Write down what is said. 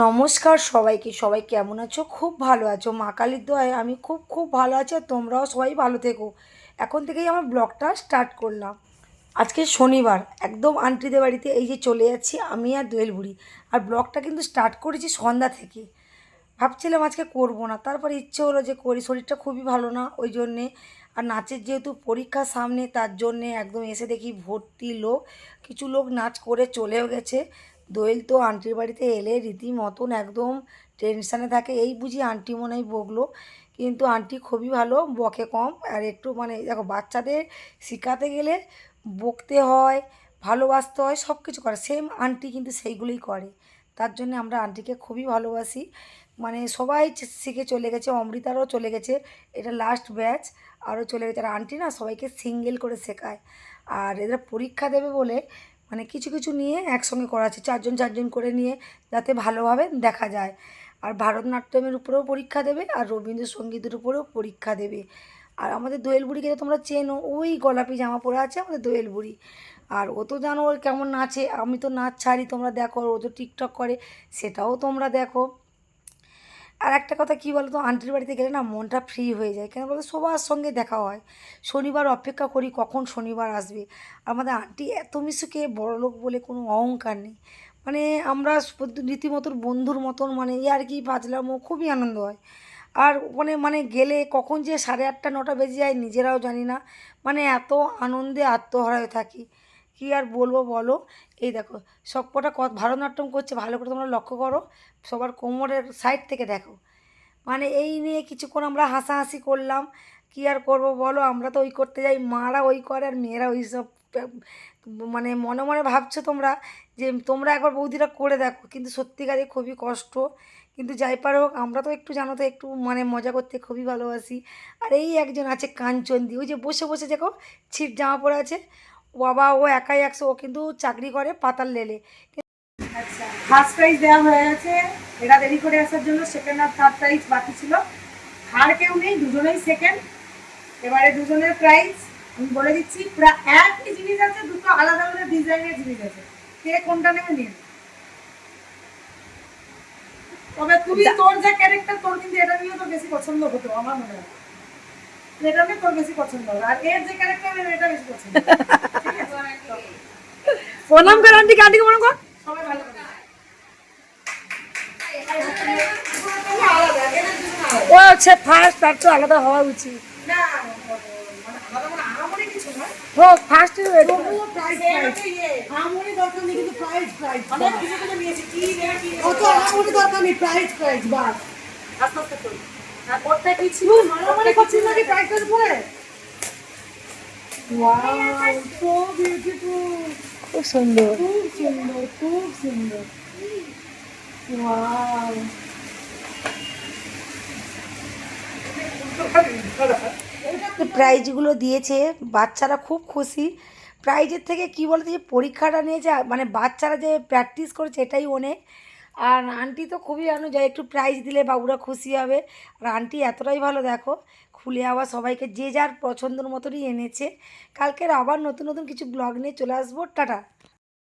নমস্কার সবাইকে। সবাই কেমন আছো? খুব ভালো আছো। মা কালীর দোয়ায় আমি খুব খুব ভালো আছি আর তোমরাও সবাই ভালো থেকো। এখন থেকেই আমার ব্লগটা স্টার্ট করলাম। আজকে শনিবার, একদম আন্টিদের বাড়িতে এই যে চলে যাচ্ছি আমি আর দোয়েল বুড়ি। আর ব্লগটা কিন্তু স্টার্ট করেছি সন্ধ্যা থেকে। ভাবছিলাম আজকে করব না। তারপর ইচ্ছে হলো যে করি, শরীরটা খুবই ভালো না, ওই জন্যে। আর নাচের যেহেতু পরীক্ষা সামনে, তার জন্যে একদম এসে দেখি ভর্তি লোক। কিছু লোক নাচ করে চলেও গেছে। দোয়েল তো আন্টির বাড়িতে এলে রীতিমতন একদম টেনশানে থাকে। এই বুঝি আন্টি মনে হয় বকলো। কিন্তু আন্টি খুবই ভালো, বকে কম। আর একটু মানে দেখো, বাচ্চাদের শেখাতে গেলে বকতে হয়, ভালোবাসতে হয় সব কিছু করে। সেম আন্টি কিন্তু সেইগুলোই করে। তার জন্য আমরা আন্টিকে খুবই ভালোবাসি। মানে সবাই শিখে চলে গেছে। অমৃতারও চলে গেছে। এটা লাস্ট ব্যাচ আরও চলে গেছে। আর আন্টি না সবাইকে সিঙ্গেল করে শেখায়। আর এদের পরীক্ষা দেবে বলে মানে কিছু কিছু নিয়ে একসঙ্গে করা আছে চারজন চারজন করে নিয়ে যাতে ভালোভাবে দেখা যায়। আর ভারতনাট্যমের উপরেও পরীক্ষা দেবে আর রবীন্দ্রসঙ্গীতের উপরেও পরীক্ষা দেবে। আর আমাদের দোয়েল বুড়িকে তো তোমরা চেনো, ওই গোলাপি জামা পরে আছে আমাদের দোয়েল বুড়ি আর ও তো জানো ওর কেমন নাচে, আমি তো নাচ ছাড়ি, তোমরা দেখো, ও তো টিকটক করে, সেটাও তোমরা দেখো। আর একটা কথা, কী বলতো আন্টির বাড়িতে গেলে না মনটা ফ্রি হয়ে যায়। কেন বলতো, সবার সঙ্গে দেখা হয়। শনিবার অপেক্ষা করি, কখন শনিবার আসবে। আমাদের আন্টি এত মিশুকে বড়লোক বলে কোনো অহংকার নেই। মানে আমরা রীতিমতন বন্ধুর মতন মানে ই আর কি বাজলামও খুবই আনন্দ হয়। আর ওখানে মানে গেলে কখন যে সাড়ে আটটা, নটা বেজে যায়, নিজেরাও জানি না। মানে এত আনন্দে আত্মহারা হয়ে থাকি। কী আর বলব বলো? এই দেখো, সব কটা ক- ভারতনাট্যম করছে, ভালো করে তোমরা লক্ষ্য করো, সবার কোমরের সাইড থেকে দেখো। মানে এই নিয়ে কিছুক্ষণ আমরা হাসাহাসি করলাম, কী আর করব বলো? আমরা তো ওই করতে যাই, মারা ওই করে আর মেয়েরা ওই সব মানে মনে মনে ভাবছ তোমরা যে তোমরা একবার বৌদিরা করে দেখো, কিন্তু সত্যিকারে খুবই কষ্ট। কিন্তু যাই পার হোক, আমরা তো একটু জানো তো, একটু মানে মজা করতে খুবই ভালোবাসি। আর এই একজন আছে কাঞ্চনদি, ওই যে বসে বসে দেখো ছিট জামা পরে আছে বাবা, ও একাই একশো, ও কিন্তু চাকরি করে পাতাল লেলে। আচ্ছা ফার্স্ট প্রাইজ দেওয়া হয়ে গেছে। এরা দেরি করে আসার জন্য সেকেন্ড আর থার্ড প্রাইজ বাকি ছিল। আর কেউ নেই, দুজনেই সেকেন্ড এবারে দুজনের প্রাইজ আমি বলে দিচ্ছি প্রায় একই জিনিস আছে, দুটো আলাদা আলাদা ডিজাইনের জিনিস আছে। কে কোনটা নেবে নিয়ে নেবে। তবে তুই তোর যে ক্যারেক্টার তোর কিন্তু এটা নিয়ে তো বেশি পছন্দ হতো, আমার মনে হয়। এটা নিয়ে তোর বেশি পছন্দ আর এর যে ক্যারেক্টার এটা বেশি পছন্দ প্রণাম কর আন্টিকে আন্টিকে প্রণাম কর। সবাই ভালো করে আলাদা এদের দুজন আলাদা ও হচ্ছে ফার্স্ট তার তো আলাদা হওয়া উচিত। না মানে মানে হোক ফার্স্ট তবুও দরকার নেই কিন্তু প্রাইজ প্রাইজ অনেক কিছু কিছু নিয়েছি কি নেবে কি অত আহামরি দরকার নেই প্রাইজ প্রাইজ বাস আস্তে আস্তে করি। আর ওরটা কি ছিল? মারামারি করছিস নাকি প্রাইজের উপরে ওয়াও সো বিউটিফুল খুব সুন্দর। খুব সুন্দর খুব সুন্দর। ওয়াও প্রাইজগুলো দিয়েছে বাচ্চারা খুব খুশি। প্রাইজের থেকে কি বলতে যে পরীক্ষাটা নিয়েছে আর মানে বাচ্চারা যে প্র্যাকটিস করেছে এটাই অনেক। আর আন্টি তো খুবই যায় একটু প্রাইজ দিলে বাবুরা খুশি হবে। আর আন্টি এতটাই ভালো, দেখো, খুলে আবার সবাইকে যে যার পছন্দের মতনই এনেছে। কালকের আবার নতুন নতুন কিছু ব্লগ নিয়ে চলে আসব। টাটা।